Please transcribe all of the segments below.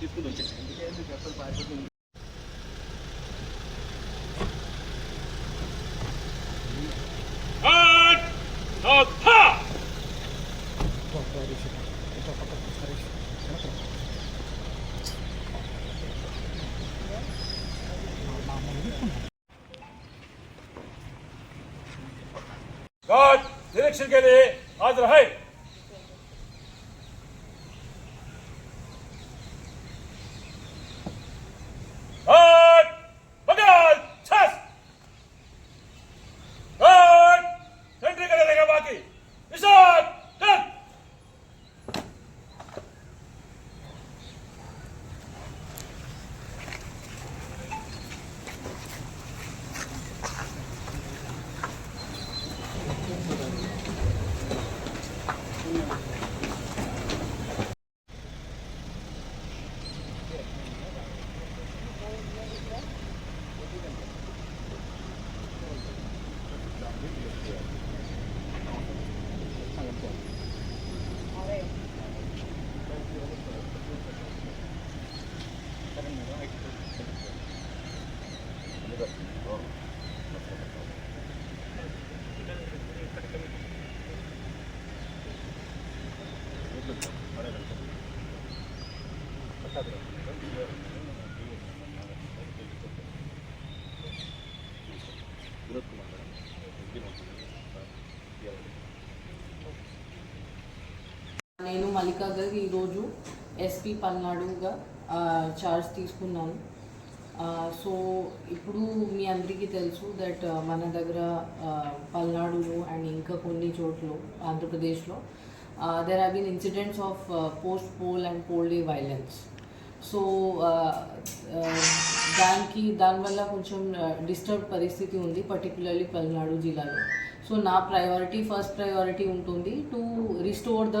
తీసుకుంటాం ಘಾಟ್ ನಿರೀಕ್ಷೆಗೆ ಹಾಜರ high Oh! Mallika గారు ఈరోజు ఎస్పీ పల్నాడుగా చార్జ్ తీసుకున్నాను. సో ఇప్పుడు మీ అందరికీ తెలుసు దట్ మన దగ్గర పల్నాడులో అండ్ ఇంకా కొన్ని చోట్ల ఆంధ్రప్రదేశ్లో there have been incidents of post poll and poll day violence so దానికి దానివల్ల కొంచెం డిస్టర్బ్ పరిస్థితి ఉంది పర్టికులర్లీ పల్నాడు జిల్లాలో. సో నా ప్రయారిటీ ఫస్ట్ ప్రయారిటీ ఉంటుంది to restore the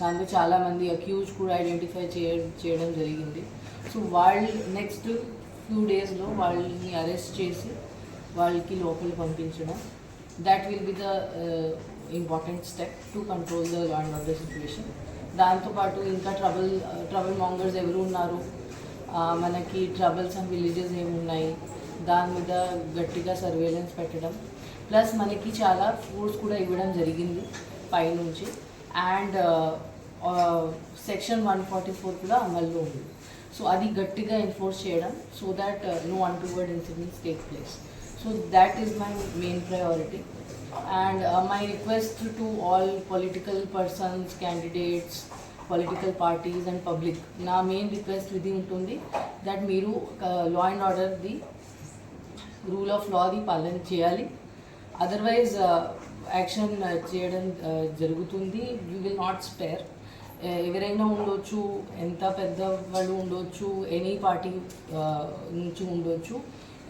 దాంతో చాలామంది అక్యూజ్ కూడా ఐడెంటిఫై చేయ చేయడం జరిగింది. సో వాళ్ళు నెక్స్ట్ ఫ్యూ డేస్లో వాళ్ళని అరెస్ట్ చేసి వాళ్ళకి లోపలి పంపించడం. That will be the important step to control the law and order situation దాంతోపాటు ఇంకా ట్రబుల్ ట్రబుల్ మాంగర్స్ ఎవరు ఉన్నారు? మనకి ట్రబుల్స్ అండ్ విలేజెస్ ఏమున్నాయి దాని మీద గట్టిగా సర్వేలెన్స్ పెట్టడం. ప్లస్ మనకి చాలా ఫోర్స్ కూడా ఇవ్వడం జరిగింది పైనుంచి. And section one forty four కూడా అమల్లో ఉంది. సో అది గట్టిగా ఎన్ఫోర్స్ చేయడం so that no untoward incidents take place so that is my main priority and my request to all political persons candidates political parties and public నా main request ఇది ఉంటుంది that మీరు లా అండ్ ఆర్డర్ది rule of లాది పాలన చేయాలి. Otherwise action చేయడం జరుగుతుంది. యూ విల్ నాట్ స్పేర్ ఎవరైనా ఉండొచ్చు ఎంత పెద్ద వాళ్ళు ఉండొచ్చు ఎనీ పార్టీ నుంచి ఉండొచ్చు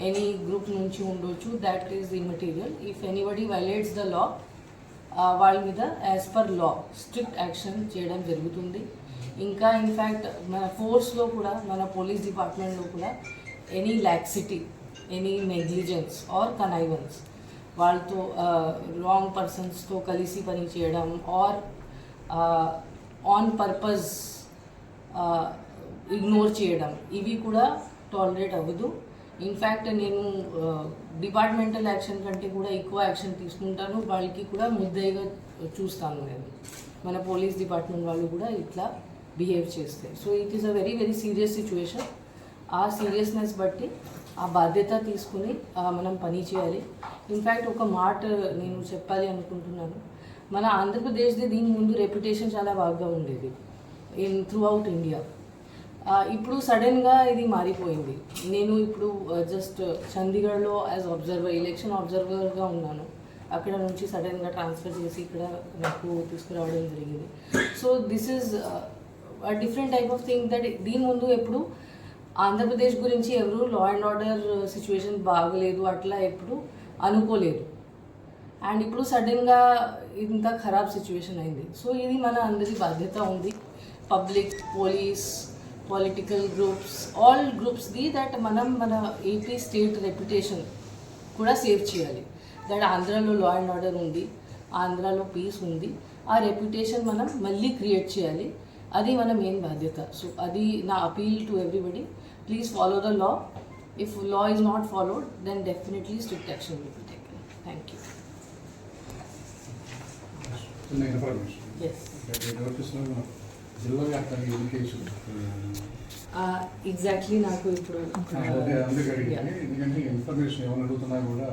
ఎనీ గ్రూప్ నుంచి ఉండొచ్చు that is immaterial if anybody violates the law వాళ్ళ మీద as per law strict action చేయడం జరుగుతుంది. ఇంకా ఇన్ఫ్యాక్ట్ మన ఫోర్స్లో కూడా మన పోలీస్ డిపార్ట్మెంట్లో కూడా any laxity any negligence or connivance వాళ్ళతో రాంగ్ పర్సన్స్తో కలిసి పని చేయడం ఆర్ ఆన్ పర్పస్ ఇగ్నోర్ చేయడం ఇవి కూడా టాలరేట్ అవ్వదు. ఇన్ఫ్యాక్ట్ నేను డిపార్ట్మెంటల్ యాక్షన్ కంటే కూడా ఎక్కువ యాక్షన్ తీసుకుంటాను. వాళ్ళకి కూడా ముద్దయిగా చూస్తాను నేను. మన పోలీస్ డిపార్ట్మెంట్ వాళ్ళు కూడా ఇట్లా బిహేవ్ చేస్తే. So it is a very very serious situation ఆ సీరియస్నెస్ బట్టి ఆ బాధ్యత తీసుకుని మనం పని చేయాలి. ఇన్ఫ్యాక్ట్ ఒక మాట నేను చెప్పాలి అనుకుంటున్నాను. మన ఆంధ్రప్రదేశ్ది దీని ముందు రెప్యుటేషన్ చాలా బాగా ఉండేది. ఇన్ త్రూ అవుట్ ఇండియా ఇప్పుడు సడన్గా ఇది మారిపోయింది. నేను ఇప్పుడు జస్ట్ చండీగఢ్లో యాజ్ అబ్జర్వర్ ఎలక్షన్ అబ్జర్వర్గా ఉన్నాను. అక్కడ నుంచి సడన్గా ట్రాన్స్ఫర్ చేసి ఇక్కడ నాకు తీసుకురావడం జరిగింది. So this is different type of thing that దీని ముందు ఎప్పుడు ఆంధ్రప్రదేశ్ గురించి ఎవరు లా అండ్ ఆర్డర్ సిచ్యువేషన్ బాగలేదు అట్లా ఎప్పుడు అనుకోలేదు. అండ్ ఇప్పుడు సడన్గా ఇంత ఖరాబ్ సిచ్యువేషన్ అయింది. సో ఇది మన అందరి బాధ్యత ఉంది. Public police political groups all గ్రూప్స్ది that మనం మన ఏపీ స్టేట్ రెప్యుటేషన్ కూడా సేవ్ చేయాలి. దట్ ఆంధ్రాలో లా అండ్ ఆర్డర్ ఉంది ఆంధ్రాలో పీస్ ఉంది. ఆ రెప్యుటేషన్ మనం మళ్ళీ క్రియేట్ చేయాలి. అది మన మెయిన్ బాధ్యత. సో అది నా appeal to everybody please follow the law if law is not followed then definitely strict action will be taken thank you జిల్లా వ్యాప్తంగా ఎడ్యుకేషన్ ఎగ్జాక్ట్లీ నాకు ఇప్పుడు ఎందుకంటే ఇన్ఫర్మేషన్ ఏమైనా అడుగుతున్నా కూడా